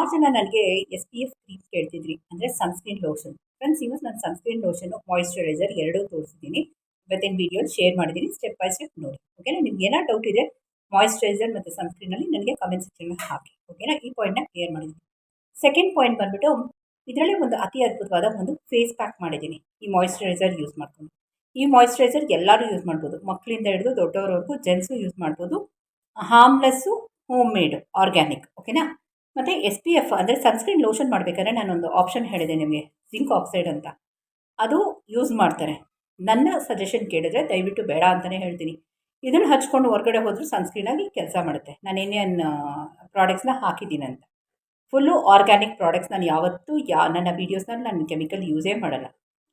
ಆ ಜನ ನನಗೆ ಎಸ್ ಪಿ ಎಫ್ ಕ್ರೀಮ್ ಕೇಳ್ತಿದ್ರಿ. ಅಂದರೆ ಸನ್ಸ್ಕ್ರೀನ್ ಲೋಷನ್ ಫ್ರೆಂಡ್ಸ್ ಇವತ್ತು ನಾನು ಸನ್ಸ್ಕ್ರೀನ್ ಲೋಷನು ಮಾಯಿಶ್ಚರೈಸರ್ ಎರಡೂ ತೋರಿಸಿದ್ದೀನಿ. ಇವತ್ತಿನ ವಿಡಿಯೋಲಿ ಶೇರ್ ಮಾಡಿದ್ದೀನಿ ಸ್ಟೆಪ್ ಬೈ ಸ್ಟೆಪ್ ನೋಡಿ. ಓಕೆನಾ ನಿಮ್ಗೆ ಏನೋ ಡೌಟ್ ಇದೆ ಮಾಯಿಶ್ಚರೈಸರ್ ಮತ್ತು ಸನ್ಸ್ಕ್ರೀನಲ್ಲಿ ನನಗೆ ಕಮೆಂಟ್ ಸೆಕ್ಷನ್ ಹಾಕಿ. ಓಕೆನಾ ಈ ಪಾಯಿಂಟ್ನ ಕ್ಲಿಯರ್ ಮಾಡಿದ್ದೀನಿ. ಸೆಕೆಂಡ್ ಪಾಯಿಂಟ್ ಬಂದ್ಬಿಟ್ಟು, ಇದರಲ್ಲಿ ಒಂದು ಅತಿ ಅದ್ಭುತವಾದ ಒಂದು ಫೇಸ್ ಪ್ಯಾಕ್ ಮಾಡಿದ್ದೀನಿ. ಈ ಮಾಯಿಶ್ಚರೈಸರ್ ಯೂಸ್ ಮಾಡ್ಕೊಂಡು. ಈ ಮಾಯಿಶ್ಚರೈಸರ್ ಎಲ್ಲರೂ ಯೂಸ್ ಮಾಡ್ಬೋದು. ಮಕ್ಕಳಿಂದ ಹಿಡಿದು ದೊಡ್ಡವರವರೆಗೂ ಜೆಂಟ್ಸು ಯೂಸ್ ಮಾಡ್ಬೋದು. ಹಾರ್ಮ್ಲೆಸ್ಸು ಹೋಮ್ ಮೇಡ್ ಆರ್ಗ್ಯಾನಿಕ್ ಓಕೆನಾ ಮತ್ತು ಎಸ್ ಪಿ ಎಫ್ ಅಂದರೆ ಸನ್ಸ್ಕ್ರೀನ್ ಲೋಷನ್ ಮಾಡಬೇಕಾದ್ರೆ ನಾನೊಂದು ಆಪ್ಷನ್ ಹೇಳಿದೆ ನಿಮಗೆ ಜಿಂಕ್ ಆಕ್ಸೈಡ್ ಅಂತ. ಅದು ಯೂಸ್ ಮಾಡ್ತಾರೆ. ನನ್ನ ಸಜೆಷನ್ ಕೇಳಿದ್ರೆ ದಯವಿಟ್ಟು ಬೇಡ ಅಂತಲೇ ಹೇಳ್ತೀನಿ. ಇದನ್ನು ಹಚ್ಕೊಂಡು ಹೊರಗಡೆ ಹೋದರೂ ಸನ್ಸ್ಕ್ರೀನಾಗಿ ಕೆಲಸ ಮಾಡುತ್ತೆ. ನಾನು ಏನೇನು ಪ್ರಾಡಕ್ಟ್ಸ್ನ ಹಾಕಿದ್ದೀನಿ ಅಂತ. ಫುಲ್ಲು ಆರ್ಗ್ಯಾನಿಕ್ ಪ್ರಾಡಕ್ಟ್ಸ್ ನಾನು ಯಾವತ್ತೂ ಯಾ, ನನ್ನ ವೀಡಿಯೋಸ್ನಲ್ಲಿ ನಾನು ಕೆಮಿಕಲ್ ಯೂಸೇ ಮಾಡಲ್ಲ.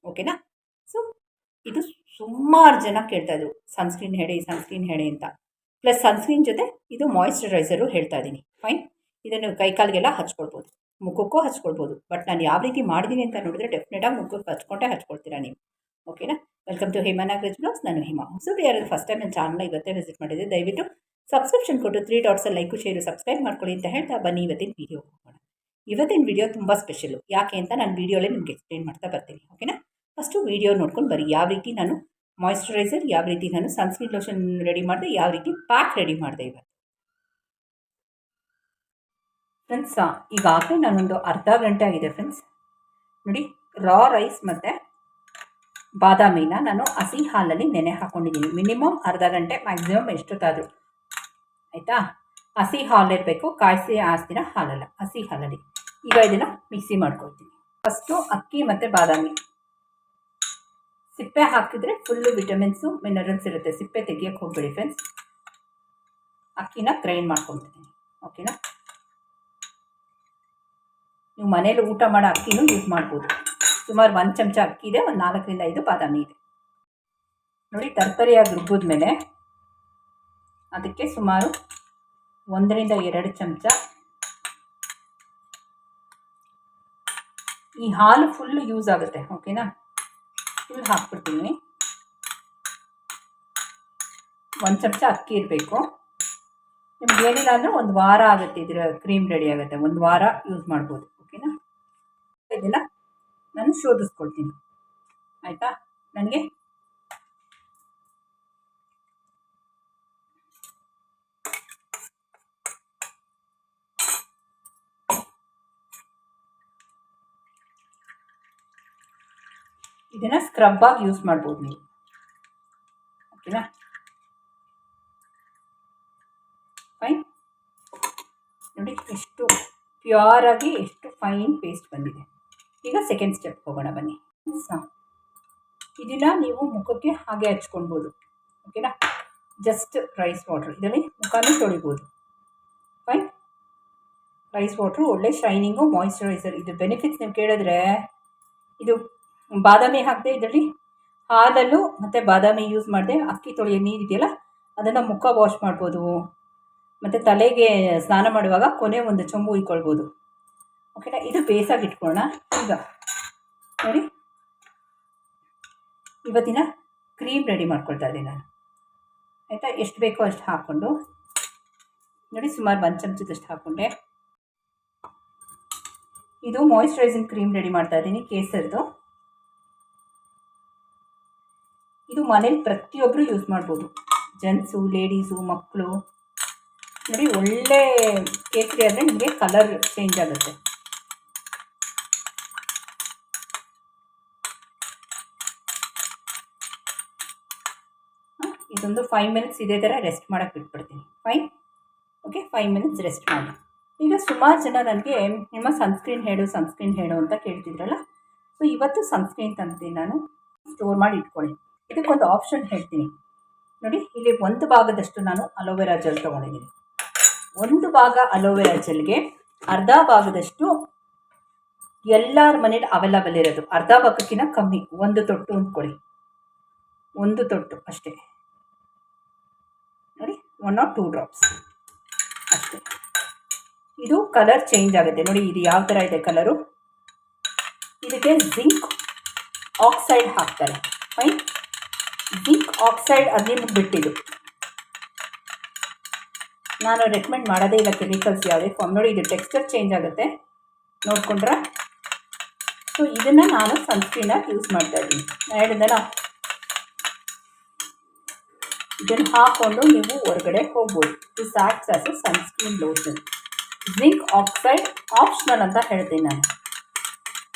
ಓಕೆನಾ ಸೊ ಇದು ಸುಮಾರು ಜನ ಕೇಳ್ತಾಯಿದ್ರು ಸನ್ಸ್ಕ್ರೀನ್ ಹೇಳಿ ಸನ್ಸ್ಕ್ರೀನ್ ಹೇಳಿ ಅಂತ. ಪ್ಲಸ್ ಸನ್ಸ್ಕ್ರೀನ್ ಜೊತೆ ಇದು ಮಾಯಿಶ್ಚರೈಸರು ಹೇಳ್ತಾ ಇದ್ದೀನಿ. ಫೈನ್ ಇದನ್ನು ಕೈಕಾಲಿಗೆಲ್ಲ ಹಚ್ಕೊಳ್ಬೋದು. ಮುಖಕ್ಕೂ ಹಚ್ಕೊಳ್ಬೋದು. ಬಟ್ ನಾನು ಯಾವ ರೀತಿ ಮಾಡಿದ್ದೀನಿ ಅಂತ ನೋಡಿದ್ರೆ ಡೆಫಿನೆಟಾಗಿ ಮುಖಕ್ಕೆ ಹಚ್ಕೊಂಡೇ ಹಚ್ಕೊಳ್ತೀರಾ ನೀವು. ಓಕೆನಾ ವೆಲ್ಕಮ್ ಟು ಹೇಮನಾಗರಾಜ್ ಬ್ಲಾಗ್ಸ್ ನಾನು ಹಿಮಾ ಹೊಸದು ಯಾರು ಫಸ್ಟ್ ಟೈಮ್ ನನ್ನ ಚಾನಲ್ನ ಇವತ್ತೇ ವಿಸಿಟ್ ಮಾಡಿದೆ ದಯವಿಟ್ಟು ಸಬ್ಸ್ಕ್ರಿಪ್ಷನ್ ಕೊಟ್ಟು ತ್ರೀ ಡಾಟ್ಸಲ್ಲಿ ಲೈಕು ಶೇರು ಸಬ್ಸ್ಕ್ರೈಬ್ ಮಾಡ್ಕೊಳ್ಳಿ ಅಂತ ಹೇಳ್ತಾ ಬನ್ನಿ. ಇವತ್ತಿನ ವೀಡಿಯೋ ಹೋಗೋಣ. ಇವತ್ತಿನ ವೀಡಿಯೋ ತುಂಬ ಸ್ಪೆಷಲು ಯಾಕೆ ಅಂತ ನಾನು ವೀಡಿಯೋಲೇ ನಿಮಗೆ ಎಕ್ಸ್ಪ್ಲೇನ್ ಮಾಡ್ತಾ ಬರ್ತೀನಿ. ಓಕೆನಾ ಫಸ್ಟು ವೀಡಿಯೋ ನೋಡ್ಕೊಂಡು ಬರೀ ಯಾವ ರೀತಿ ನಾನು ಮಾಯಿಶ್ಚರೈಸರ್ ಯಾವ ರೀತಿ ನಾನು ಸನ್ಸ್ಕ್ರೀನ್ ಲೋಷನ್ ರೆಡಿ ಮಾಡಿದೆ, ಯಾವ ರೀತಿ ಪ್ಯಾಕ್ ರೆಡಿ ಮಾಡಿದೆ ಇವತ್ತು. ಫ್ರೆಂಡ್ಸ್ ಈಗಾಗಲೇ ನಾನೊಂದು ಅರ್ಧ ಗಂಟೆ ಆಗಿದೆ ಫ್ರೆಂಡ್ಸ್ ನೋಡಿ ರಾ ರೈಸ್ ಮತ್ತು ಬಾದಾಮಿನ ನಾನು ಹಸಿ ಹಾಲಲ್ಲಿ ನೆನೆ ಹಾಕ್ಕೊಂಡಿದ್ದೀನಿ ಮಿನಿಮಮ್ ಅರ್ಧ ಗಂಟೆ ಮ್ಯಾಕ್ಸಿಮಮ್ ಎಷ್ಟೊತ್ತಾದರೂ. ಆಯಿತಾ? ಹಸಿ ಹಾಲಿರಬೇಕು, ಕಾಯಿಸಿ ಆಸ್ತಿನ ಹಾಲಲ್ಲ, ಹಸಿ ಹಾಲಲ್ಲಿ. ಈಗ ಇದನ್ನು ಮಿಕ್ಸಿ ಮಾಡ್ಕೊಳ್ತೀನಿ. ಫಸ್ಟು ಅಕ್ಕಿ ಮತ್ತು ಬಾದಾಮಿ. ಸಿಪ್ಪೆ ಹಾಕಿದರೆ ಫುಲ್ಲು ವಿಟಮಿನ್ಸು ಮಿನರಲ್ಸ್ ಇರುತ್ತೆ. ಸಿಪ್ಪೆ ತೆಗಿಯೋಕ್ಕೆ ಹೋಗ್ಬೇಡಿ ಫ್ರೆಂಡ್ಸ್ ಅಕ್ಕಿನ ಗ್ರೈಂಡ್ ಮಾಡ್ಕೊಳ್ತೀನಿ. ಓಕೆನಾ ನೀವು ಮನೇಲಿ ಊಟ ಮಾಡೋ ಅಕ್ಕಿನೂ ಯೂಸ್ ಮಾಡ್ಬೋದು. ಸುಮಾರು ಒಂದು ಚಮಚ ಅಕ್ಕಿ ಇದೆ, ಒಂದು ನಾಲ್ಕರಿಂದ ಐದು ಬಾದಾಮಿ ಇದೆ. ನೋಡಿ ತರಕಾರಿಯಾಗಿ ರುಬ್ಬಿದ ಮೇಲೆ ಅದಕ್ಕೆ ಸುಮಾರು ಒಂದರಿಂದ ಎರಡು ಚಮಚ ಈ ಹಾಲು ಫುಲ್ಲು ಯೂಸ್ ಆಗುತ್ತೆ ಓಕೆನಾ ಫುಲ್ ಹಾಕ್ಬಿಡ್ತೀನಿ. ಒಂದು ಚಮಚ ಅಕ್ಕಿ ಇರಬೇಕು. ನಿಮ್ಗೆ ಏನಿಲ್ಲ ಅಂದರೆ ಒಂದು ವಾರ ಆಗುತ್ತೆ, ಇದರ ಕ್ರೀಮ್ ರೆಡಿ ಆಗುತ್ತೆ. ಒಂದು ವಾರ ಯೂಸ್ ಮಾಡ್ಬೋದು. ಓಕೆನಾ? ಇದೆಲ್ಲ ನಾನು ಶೋಧಿಸ್ಕೊಳ್ತೀನಿ. ಆಯಿತಾ? ನನಗೆ? ಇದನ್ನು ಸ್ಕ್ರಬ್ಬಾಗಿ ಯೂಸ್ ಮಾಡ್ಬೋದು ನೀವು. ಓಕೆನಾ? ಫೈನ್ ನೋಡಿ, ಎಷ್ಟು ಪ್ಯೂರಾಗಿ ಎಷ್ಟು ಫೈನ್ ಪೇಸ್ಟ್ ಬಂದಿದೆ. ಈಗ ಸೆಕೆಂಡ್ ಸ್ಟೆಪ್ ಹೋಗೋಣ ಬನ್ನಿ. ಇದನ್ನು ನೀವು ಮುಖಕ್ಕೆ ಹಾಗೆ ಹಚ್ಕೊಳ್ಬೋದು. ಓಕೆನಾ ಜಸ್ಟ್ ರೈಸ್ ವಾಟ್ರ್ ಇದರಲ್ಲಿ ಮುಖನೂ ತೊಳಿಬೋದು. ಫೈನ್ ರೈಸ್ ವಾಟ್ರು ಒಳ್ಳೆ ಶೈನಿಂಗು ಮಾಯಿಶ್ಚರೈಸರ್ ಇದು ಬೆನಿಫಿಟ್ಸ್ ನೀವು ಕೇಳಿದ್ರೆ, ಇದು ಬಾದಾಮಿ ಹಾಕದೆ ಇದರಲ್ಲಿ ಹಾಲಲ್ಲೂ ಮತ್ತು ಬಾದಾಮಿ ಯೂಸ್ ಮಾಡಿದೆ ಅಕ್ಕಿ ತೊಳೆಯೋ ನೀರಿದೆಯಲ್ಲ ಅದನ್ನು ಮುಖ ವಾಶ್ ಮಾಡ್ಬೋದು. ಮತ್ತು ತಲೆಗೆ ಸ್ನಾನ ಮಾಡುವಾಗ ಕೊನೆ ಒಂದು ಚೊಂಬು ಇಟ್ಕೊಳ್ಬೋದು. ಓಕೆನಾ ಇದು ಬೇಸಾಗಿ ಇಟ್ಕೊಳ್ಳೋಣ. ಈಗ ನೋಡಿ. ಇವತ್ತಿನ ಕ್ರೀಮ್ ರೆಡಿ ಮಾಡ್ಕೊಳ್ತಾ ಇದ್ದೀನಿ ನಾನು. ಆಯಿತಾ? ಎಷ್ಟು ಬೇಕೋ ಅಷ್ಟು ಹಾಕ್ಕೊಂಡು. ನೋಡಿ, ಸುಮಾರು ಒಂದು ಚಮಚದಷ್ಟು ಹಾಕ್ಕೊಂಡೆ. ಇದು ಮಾಯಿಶ್ಚರೈಸಿಂಗ್ ಕ್ರೀಮ್ ರೆಡಿ ಮಾಡ್ತಾ ಇದ್ದೀನಿ, ಕೇಸರ್ದು. ಇದು ಮನೇಲಿ ಪ್ರತಿಯೊಬ್ಬರು ಯೂಸ್ ಮಾಡ್ಬೋದು. ಜೆಂಟ್ಸು ಲೇಡೀಸು ಮಕ್ಕಳು ನೋಡಿ ಒಳ್ಳೆ ಕೇಸರಿ ಆದರೆ ನಿಮಗೆ ಕಲರ್ ಚೇಂಜ್ ಆಗುತ್ತೆ. ಇದೊಂದು ಫೈವ್ ಮಿನಿಟ್ಸ್ ಇದೇ ಥರ ರೆಸ್ಟ್ ಮಾಡೋಕ್ಕೆ ಬಿಟ್ಬಿಡ್ತೀನಿ. Fine okay five minutes rest ಮಾಡಿ. ಈಗ ಸುಮಾರು ಜನ ನನಗೆ ನಿಮ್ಮ ಸನ್ಸ್ಕ್ರೀನ್ ಹೇಳು ಸನ್ಸ್ಕ್ರೀನ್ ಹೇಳು ಅಂತ ಕೇಳ್ತಿದ್ರಲ್ಲ? ಸೊ ಇವತ್ತು ಸನ್ಸ್ಕ್ರೀನ್ ತಂದಿದ್ದೀನಿ ನಾನು ಸ್ಟೋರ್ ಮಾಡಿ ಇಟ್ಕೊಳ್ಳಿ. ಇದಕ್ಕೊಂದು ಆಪ್ಷನ್ ಹೇಳ್ತೀನಿ. ನೋಡಿ, ಇಲ್ಲಿ ಒಂದು ಭಾಗದಷ್ಟು ನಾನು ಅಲೋವೆರಾ ಜೆಲ್ ತೊಗೊಂಡಿದ್ದೀನಿ. ಒಂದು ಭಾಗ ಅಲೋವೆರಾ ಜೆಲ್ಗೆ, ಅರ್ಧ ಭಾಗದಷ್ಟು ಎಲ್ಲರ ಮನೇಲಿ ಅವೈಲಬಲ್ ಇರೋದು. ಅರ್ಧ ಭಾಗಕ್ಕಿಂತ ಕಮ್ಮಿ, ಒಂದು ತೊಟ್ಟು ಅಂದ್ಕೊಳ್ಳಿ ಒಂದು ತೊಟ್ಟು ಅಷ್ಟೇ. ನೋಡಿ ಒನ್ ಆರ್ ಟೂ ಡ್ರಾಪ್ಸ್ ಅಷ್ಟೇ. ಇದು ಕಲರ್ ಚೇಂಜ್ ಆಗುತ್ತೆ. ನೋಡಿ, ಇದು ಯಾವ ಥರ ಇದೆ ಕಲರು ಇದಕ್ಕೆ ಜಿಂಕ್ ಆಕ್ಸೈಡ್ ಹಾಕ್ತಾರೆ. ಫೈನ್ ಜಿಂಕ್ ಆಕ್ಸೈಡ್ ಅದು ಬಿಟ್ಟಿದ್ದು. ನಾನು ರೆಕಮೆಂಡ್ ಮಾಡೋದೇ ಇಲ್ಲ ಕೆಮಿಕಲ್ಸ್ ಯಾವುದೇ ಫಾರ್ಮ್ ನೋಡಿ, ಇದು ಟೆಕ್ಸ್ಚರ್ ಚೇಂಜ್ ಆಗುತ್ತೆ. ನೋಡ್ಕೊಂಡ್ರೆ? ಸೊ ಇದನ್ನು ನಾನು ಸನ್ಸ್ಕ್ರೀನಾಗಿ ಯೂಸ್ ಮಾಡ್ತಾ ಇದ್ದೀನಿ. ನಾನು ಹೇಳಿದ್ದೆಲ್ಲ ಇದನ್ನು ಹಾಕ್ಕೊಂಡು ನೀವು ಹೊರಗಡೆ ಹೋಗ್ಬೋದು. This acts as a sunscreen lotion zinc oxide optional ಅಂತ ಹೇಳ್ತೀನಿ ನಾನು.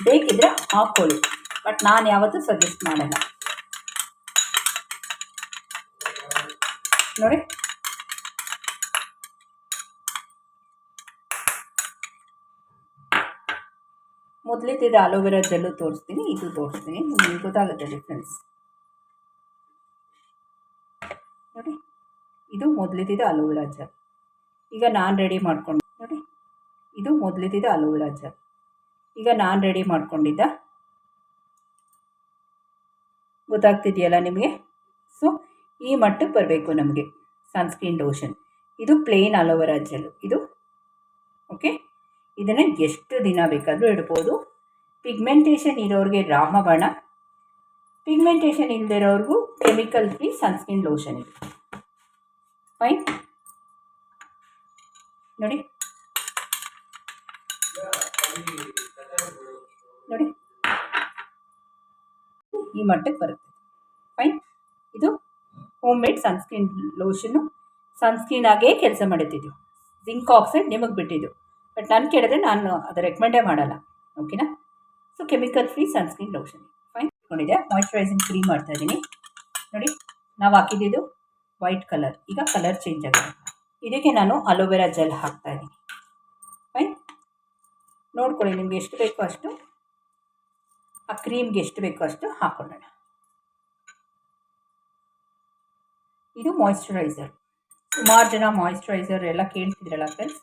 ಬೇಕಿದ್ರೆ ಹಾಕ್ಕೊಳ್ಳಿ. ಬಟ್ ನಾನು ಯಾವತ್ತೂ ಸಜೆಸ್ಟ್ ಮಾಡಲ್ಲ. ನೋಡಿ. ಮೊದಲಿದ್ದಿದ್ದು ಅಲೋವೆರಾ ಜೆಲ್ಲು ತೋರಿಸ್ತೀನಿ, ಇದು ತೋರಿಸ್ತೀನಿ. ನಿಮಗೆ ಗೊತ್ತಾಗುತ್ತೆ ಡಿಫ್ರೆನ್ಸ್ ನೋಡಿ, ಇದು ಮೊದಲಿದ್ದಿದ್ದು ಅಲೋವೆರಾ ಜೆಲ್ ಈಗ ನಾನು ರೆಡಿ ಮಾಡ್ಕೊಂಡು, ನೋಡಿ, ಇದು ಮೊದಲಿದ್ದಿದ್ದು ಅಲೋವೆರಾ ಜೆಲ್ ಈಗ ನಾನು ರೆಡಿ ಮಾಡ್ಕೊಂಡಿದ್ದ. ಗೊತ್ತಾಗ್ತಿದೆಯಲ್ಲ ನಿಮಗೆ? ಸೊ ಈ ಮಟ್ಟಕ್ಕೆ ಬರಬೇಕು ನಮಗೆ ಸನ್ಸ್ಕ್ರೀನ್ ಲೋಷನ್ ಇದು ಪ್ಲೇನ್ ಅಲೋವೆರಾ ಜೆಲ್ ಇದು ಓಕೆ ಇದನ್ನು ಎಷ್ಟು ದಿನ ಬೇಕಾದರೂ ಇಡ್ಬೋದು. ಪಿಗ್ಮೆಂಟೇಷನ್ ಇರೋರಿಗೆ ರಾಮಬಾಣ. ಪಿಗ್ಮೆಂಟೇಷನ್ ಇಲ್ಲದಿರೋರ್ಗೂ ಕೆಮಿಕಲ್ ಫ್ರೀ ಸನ್ಸ್ಕ್ರೀನ್ ಲೋಷನ್ ಇದೆ. ಫೈನ್ ನೋಡಿ. ನೋಡಿ. ಈ ಮಟ್ಟಕ್ಕೆ ಬರುತ್ತೆ. ಫೈನ್ ಇದು ಹೋಮ್ ಮೇಡ್ ಸನ್ಸ್ಕ್ರೀನ್ ಲೋಷನ್ನು ಸನ್ಸ್ಕ್ರೀನ್ ಆಗೇ ಕೆಲಸ ಮಾಡುತ್ತಿದ್ದು. ಜಿಂಕ್ ಆಕ್ಸೈಡ್ ನಿಮಗೆ ಬಿಟ್ಟಿದ್ದು. ಬಟ್ ನಾನು ಕೇಳಿದ್ರೆ ನಾನು ಅದು ರೆಕಮೆಂಡೇ ಮಾಡಲ್ಲ. ಓಕೆನಾ so chemical free sunscreen lotion fine ಇಟ್ಕೊಂಡಿದೆ moisturising cream ಮಾಡ್ತಾ ಇದ್ದೀನಿ. ನೋಡಿ, ನಾವು ಹಾಕಿದ್ದು ವೈಟ್ ಕಲರ್ ಈಗ ಕಲರ್ ಚೇಂಜ್ ಆಗಿದೆ. ಇದಕ್ಕೆ ನಾನು ಅಲೋವೆರಾ ಜೆಲ್ ಹಾಕ್ತಾ ಇದ್ದೀನಿ. ಫೈನ್ ನೋಡ್ಕೊಳ್ಳಿ, ನಿಮ್ಗೆ ಎಷ್ಟು ಬೇಕೋ ಅಷ್ಟು, ಆ ಕ್ರೀಮ್ಗೆ ಎಷ್ಟು ಬೇಕೋ ಅಷ್ಟು ಹಾಕೊಳ್ಳೋಣ. ಇದು ಮಾಯಿಶ್ಚರೈಸರ್ ಸುಮಾರು ಜನ ಮಾಯಿಶ್ಚರೈಸರ್ ಎಲ್ಲ ಕೇಳ್ತಿದ್ರಲ್ಲ ಫ್ರೆಂಡ್ಸ್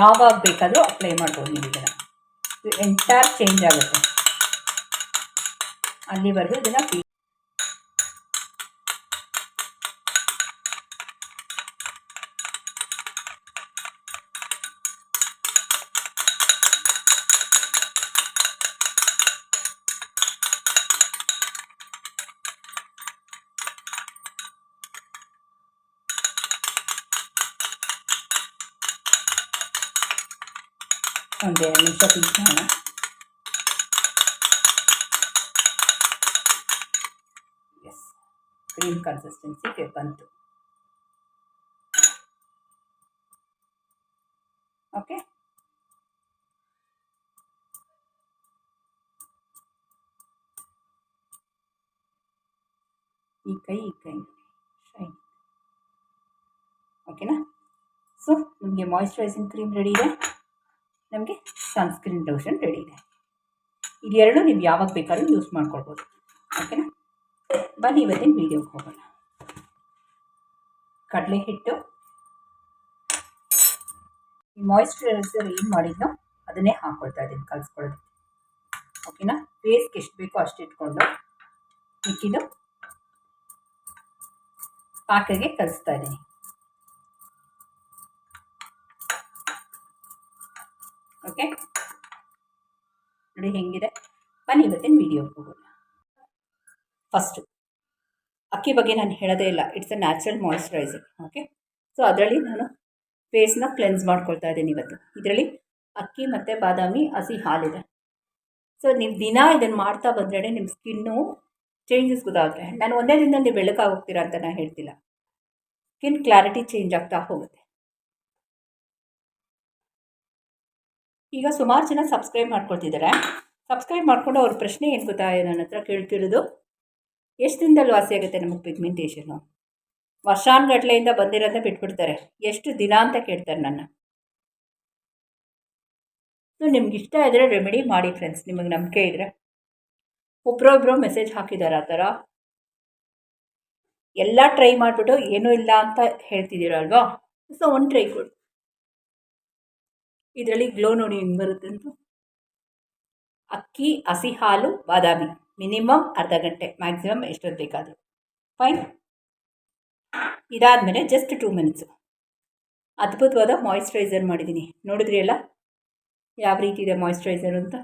ಯಾವಾಗ ಬೇಕಾದರೂ ಅಪ್ಲೈ ಮಾಡ್ಬೋದು ನೀವು ಇದನ್ನು. ಎಂಟೈರ್ ಚೇಂಜ್ ಆಗುತ್ತೆ. ಅಲ್ಲಿವರೆಗೂ ಇದನ್ನು ಒಂದು ಎರಡು ನಿಮಿಷ ಬೀಸೋಣ ಎಸ್ ಕ್ರೀಮ್ ಕನ್ಸಿಸ್ಟೆನ್ಸಿಗೆ ಬಂತು ಓಕೆ ಈ ಕೈ ಈ ಕೈ ಶೈನ್ ಓಕೆನಾ ಸೊ ನಿಮಗೆ ಮಾಯಿಶ್ಚರೈಸಿಂಗ್ ಕ್ರೀಮ್ ರೆಡಿ ಇದೆ ನಮಗೆ ಸನ್ಸ್ಕ್ರೀನ್ ಲೋಷನ್ ರೆಡಿ ಇದೆ. ಇದೆರಡು ನೀವು ಯಾವಾಗ ಬೇಕಾದ್ರೂ ಯೂಸ್ ಮಾಡ್ಕೊಳ್ಬೋದು. ಓಕೆನಾ ಬನ್ನಿ ಇವತ್ತಿನ ವೀಡಿಯೋಗೆ ಹೋಗೋಣ. ಕಡಲೆ ಹಿಟ್ಟು. ಈ ಮಾಯಿಶ್ಚರೈಸರ್ ಏನು ಮಾಡಿದ್ನೋ ಅದನ್ನೇ ಹಾಕ್ಕೊಳ್ತಾ ಇದ್ದೀನಿ ಕಲಿಸ್ಕೊಳ್ಳೋದು ಓಕೆನಾ ಫೇಸ್ಗೆ ಎಷ್ಟು ಬೇಕೋ ಅಷ್ಟು ಇಟ್ಕೊಂಡು ಮಿಕ್ಕಿದ್ದು ಪಾಕಗೆ ಕಲಿಸ್ತಾ ಇದ್ದೀನಿ. ಓಕೆ ನೋಡಿ ಹೆಂಗಿದೆ? ಬನ್ನಿ ಇವತ್ತಿನ ವಿಡಿಯೋಗೆ ಹೋಗೋಣ. ಫಸ್ಟು ಅಕ್ಕಿ ಬಗ್ಗೆ ನಾನು ಹೇಳೋದೇ ಇಲ್ಲ. It's a natural moisturiser okay so ಅದರಲ್ಲಿ ನಾನು ಫೇಸ್ನ ಕ್ಲೆನ್ಸ್ ಮಾಡ್ಕೊಳ್ತಾ ಇದ್ದೀನಿ ಇವತ್ತು. ಇದರಲ್ಲಿ ಅಕ್ಕಿ ಮತ್ತು ಬಾದಾಮಿ, ಹಸಿ ಹಾಲಿದೆ. ಸೊ ನೀವು ದಿನ ಇದನ್ನು ಮಾಡ್ತಾ ಬಂದರೆ ನಿಮ್ಮ ಸ್ಕಿನ್ನು ಚೇಂಜಸ್ ಗೊತ್ತಾಗುತ್ತೆ. ನಾನು ಒಂದೇ ದಿನದಲ್ಲಿ ಬೆಳಕಾಗಿ ಅಂತ ನಾನು ಹೇಳ್ತಿಲ್ಲ. ಸ್ಕಿನ್ ಕ್ಲಾರಿಟಿ ಚೇಂಜ್ ಆಗ್ತಾ ಹೋಗುತ್ತೆ. ಈಗ ಸುಮಾರು ಜನ ಸಬ್ಸ್ಕ್ರೈಬ್ ಮಾಡ್ಕೊಳ್ತಿದ್ದಾರೆ ಸಬ್ಸ್ಕ್ರೈಬ್ ಮಾಡಿಕೊಂಡು ಅವ್ರ ಪ್ರಶ್ನೆ ಏನು ಗೊತ್ತಾ? ನನ್ನ ಹತ್ರ ಕೇಳ್ತಿರೋದು ಎಷ್ಟು ದಿನದಲ್ಲಿ ವಾಸಿಯಾಗುತ್ತೆ ನಮಗೆ ಪಿಗ್ಮೆಂಟೇಷನು ವರ್ಷಾನುಗಟ್ಲೆಯಿಂದ ಬಂದಿರೋದನ್ನ ಬಿಟ್ಬಿಡ್ತಾರೆ. ಎಷ್ಟು ದಿನ ಅಂತ ಕೇಳ್ತಾರೆ ನನ್ನ. ಸೊ, ನಿಮ್ಗೆ ಇಷ್ಟ ಇದ್ದರೆ ರೆಮಿಡಿ ಮಾಡಿ ಫ್ರೆಂಡ್ಸ್ ನಿಮಗೆ ನಂಬಿಕೆ ಇದ್ದರೆ ಒಬ್ಬರೊಬ್ಬರು ಮೆಸೇಜ್ ಹಾಕಿದ್ದಾರೆ ಆ ಥರ. ಎಲ್ಲ ಟ್ರೈ ಮಾಡಿಬಿಟ್ಟು ಏನೂ ಇಲ್ಲ ಅಂತ ಹೇಳ್ತಿದ್ದೀರಲ್ವಾ ಸೊ, ಒಂದು ಟ್ರೈ ಕೊಡಿ. ಇದರಲ್ಲಿ ಗ್ಲೋ ನೋಡಿ ಹೆಂಗೆ ಬರುತ್ತೆ ಅಂತ? ಅಕ್ಕಿ, ಹಸಿ ಹಾಲು, ಬಾದಾಮಿ. ಮಿನಿಮಮ್ ಅರ್ಧ ಗಂಟೆ ಮ್ಯಾಕ್ಸಿಮಮ್ ಎಷ್ಟೊತ್ತು ಬೇಕಾದರೂ. ಫೈನ್ ಇದಾದಮೇಲೆ ಜಸ್ಟ್ ಟೂ ಮಿನಿಟ್ಸು ಅದ್ಭುತವಾದ ಮಾಯಿಶ್ಚರೈಸರ್ ಮಾಡಿದ್ದೀನಿ ನೋಡಿದ್ರಿ ಅಲ್ಲ ಯಾವ ರೀತಿ ಇದೆ ಮಾಯಿಶ್ಚರೈಸರ್ ಅಂತ?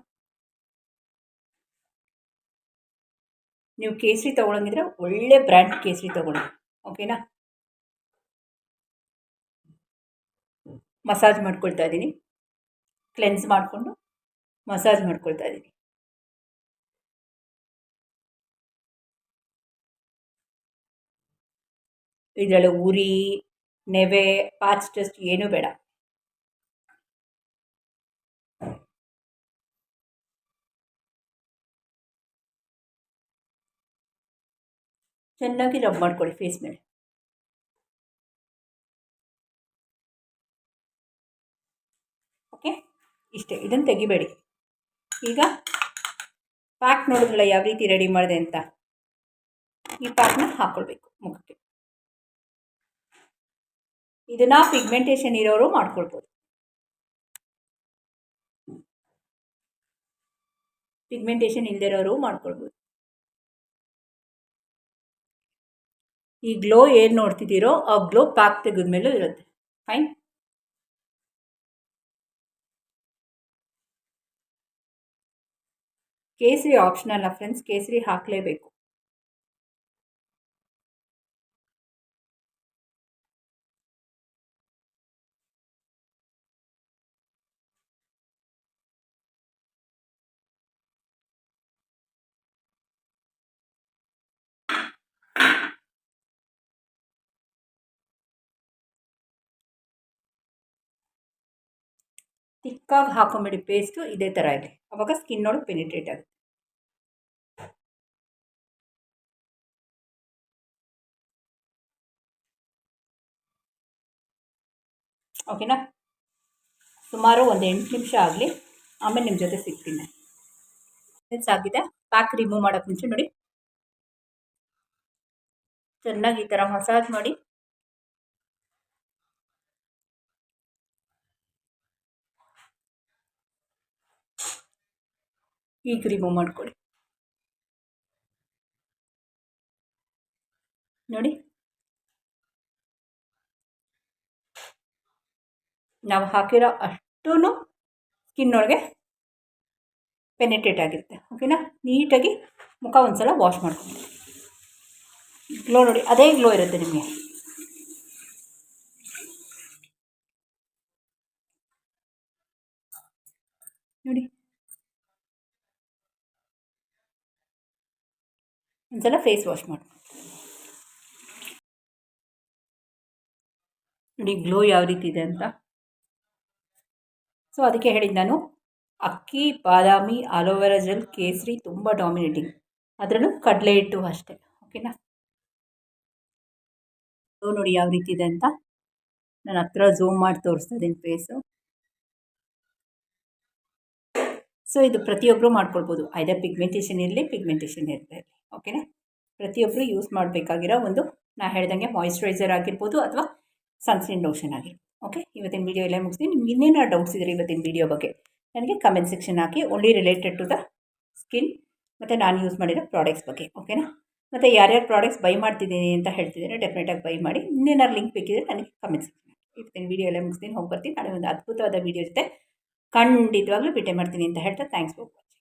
ನೀವು ಕೇಸರಿ ತೊಗೊಳಂಗಿದ್ರೆ ಒಳ್ಳೆ ಬ್ರ್ಯಾಂಡ್ ಕೇಸರಿ ತೊಗೊಳ್ಳಿ. ಓಕೆನಾ ಮಸಾಜ್ ಮಾಡ್ಕೊಳ್ತಾ ಇದ್ದೀನಿ ಕ್ಲೆನ್ಸ್ ಮಾಡಿಕೊಂಡು ಮಸಾಜ್ ಮಾಡ್ಕೊಳ್ತಾ ಇದ್ದೀನಿ ಇದರಲ್ಲಿ ಉರಿ ನೆವೆ ಪಾಚ್ ಟೆಸ್ಟ್ ಏನೂ ಬೇಡ ಚೆನ್ನಾಗಿ ರಬ್ ಮಾಡ್ಕೊಳ್ಳಿ ಫೇಸ್ ಮೇಲೆ ಓಕೆ ಇಷ್ಟೇ ಇದನ್ನು ತೆಗಿಬೇಡಿ. ಈಗ ಪ್ಯಾಕ್ ನೋಡಿದ್ರಲ್ಲ ಯಾವ ರೀತಿ ರೆಡಿ ಮಾಡಿದೆ ಅಂತ? ಈ ಪ್ಯಾಕ್ನ ಹಾಕ್ಕೊಳ್ಬೇಕು ಮುಖಕ್ಕೆ. ಇದನ್ನು ಪಿಗ್ಮೆಂಟೇಷನ್ ಇರೋರು ಮಾಡ್ಕೊಳ್ಬೋದು. ಪಿಗ್ಮೆಂಟೇಷನ್ ಇಲ್ಲದಿರೋರು ಮಾಡ್ಕೊಳ್ಬೋದು. ಈ ಗ್ಲೋ ಏನು ನೋಡ್ತಿದ್ದೀರೋ, ಆ ಗ್ಲೋ ಪ್ಯಾಕ್ ತೆಗೆದ ಮೇಲೂ ಇರುತ್ತೆ. ಫೈನ್ ಕೇಸರಿ ಆಪ್ಷನಲ್ಲ ಫ್ರೆಂಡ್ಸ್ ಕೇಸರಿ ಹಾಕಲೇಬೇಕು. ತಿಕ್ಕಾಗಿ ಹಾಕೊಂಬಿಡಿ ಪೇಸ್ಟು ಇದೇ ಥರ ಇದೆ. ಅವಾಗ ಸ್ಕಿನ್ ಒಳಗೆ ಪೆನಿಟ್ರೇಟ್ ಆಗುತ್ತೆ. ಓಕೆನಾ? ಸುಮಾರು ಒಂದು ಎಂಟು ನಿಮಿಷ ಆಗಲಿ, ಆಮೇಲೆ ನಿಮ್ಮ ಜೊತೆ ಸಿಗ್ತೀನಿ. ಆಗಿದೆ. ಪ್ಯಾಕ್ ರಿಮೂವ್ ಮಾಡೋಕ್ಕೆ ಮುಂಚೆ ನೋಡಿ. ಚೆನ್ನಾಗಿ ಈ ಥರ ಮಸಾಜ್ ಮಾಡಿ. ಈಗ ರಿಮೂವ್ ಮಾಡ್ಕೊಳ್ಳಿ. ನೋಡಿ. ನಾವು ಹಾಕಿರೋ ಅಷ್ಟೂ ಸ್ಕಿನ್ ಒಳಗೆ ಪೆನಿಟ್ರೇಟ್ ಆಗಿರುತ್ತೆ ಓಕೆನಾ ನೀಟಾಗಿ ಮುಖ ಒಂದು ಸಲ ವಾಶ್ ಮಾಡ್ಕೊಂಡು ಗ್ಲೋ ನೋಡಿ, ಅದೇ ಗ್ಲೋ ಇರುತ್ತೆ ನಿಮಗೆ. ನೋಡಿ. ಒಂದ್ಸಲ ಫೇಸ್ ವಾಶ್ ಮಾಡಿ. ನೋಡಿ ಗ್ಲೋ ಯಾವ ರೀತಿ ಇದೆ ಅಂತ. ಸೊ ಅದಕ್ಕೆ ಹೇಳಿದ್ದು ನಾನು, ಅಕ್ಕಿ, ಬಾದಾಮಿ ಆಲೋವೆರಾ ಜೆಲ್, ಕೇಸರಿ ತುಂಬ ಡಾಮಿನೇಟಿಂಗ್ ಅದರಲ್ಲೂ ಕಡಲೆ ಹಿಟ್ಟು ಅಷ್ಟೇ ಓಕೆನಾ ಸೋ ನೋಡಿ ಯಾವ ರೀತಿ ಇದೆ ಅಂತ. ನಾನು ಹತ್ರ ಝೂಮ್ ಮಾಡಿ ತೋರಿಸ್ತಾ ಇದ್ದೀನಿ ಫೇಸು ಸೊ ಇದು ಪ್ರತಿಯೊಬ್ಬರು ಮಾಡ್ಕೊಳ್ಬೋದು. ಐದರ್ ಪಿಗ್ಮೆಂಟೇಷನ್ ಇರಲಿ ಪಿಗ್ಮೆಂಟೇಷನ್ ಇರಲಿ ಓಕೆನಾ ಪ್ರತಿಯೊಬ್ಬರು ಯೂಸ್ ಮಾಡಬೇಕಾಗಿರೋ ಒಂದು, ನಾ ಹೇಳ್ದಂಗೆ ಮಾಯಿಶ್ಚರೈಸರ್ ಆಗಿರ್ಬೋದು ಅಥವಾ ಸನ್ಸ್ಕ್ರೀನ್ ಲೋಷನ್ ಆಗಿರ್ಬೋದು. ಓಕೆ ಇವತ್ತಿನ ವೀಡಿಯೋ ಎಲ್ಲ ಮುಗಿಸ್ತೀನಿ. ನಿಮ್ಗೆ ಇನ್ನೇನಾರು ಡೌಟ್ಸ್ ಇದ್ದರೆ ಇವತ್ತಿನ ವೀಡಿಯೋ ಬಗ್ಗೆ ನನಗೆ comment section hockey. Only related to the skin ಮತ್ತು ನಾನು ಯೂಸ್ ಮಾಡಿರೋ ಪ್ರಾಡಕ್ಟ್ಸ್ ಬಗ್ಗೆ ಓಕೆನಾ ಮತ್ತು ಯಾರ್ಯಾರು ಪ್ರಾಡಕ್ಟ್ಸ್ ಬೈ ಮಾಡ್ತಿದ್ದೀನಿ ಅಂತ ಹೇಳ್ತಿದ್ದೀನಿ ಡೆಫಿನೆಟಾಗಿ ಬೈ ಮಾಡಿ. ಇನ್ನೇನಾರು ಲಿಂಕ್ ಬೇಕಿದ್ರೆ ನನಗೆ ಕಮೆಂಟ್ ಸೆಕ್ಷನ್ ಇವತ್ತಿನ ವೀಡಿಯೋ ಎಲ್ಲ ಮುಗಿಸ್ತೀನಿ. ಹೋಗಿ ಬರ್ತೀನಿ. ನಾಳೆ ಒಂದು ಅದ್ಭುತವಾದ ವೀಡಿಯೋ ಜೊತೆ ಖಂಡಿತವಾಗ್ಲೂ ಭೇಟಿ ಮಾಡ್ತೀನಿ ಅಂತ ಹೇಳ್ತಾ ಥ್ಯಾಂಕ್ಸ್ ಫಾರ್ ವಾಚಿಂಗ್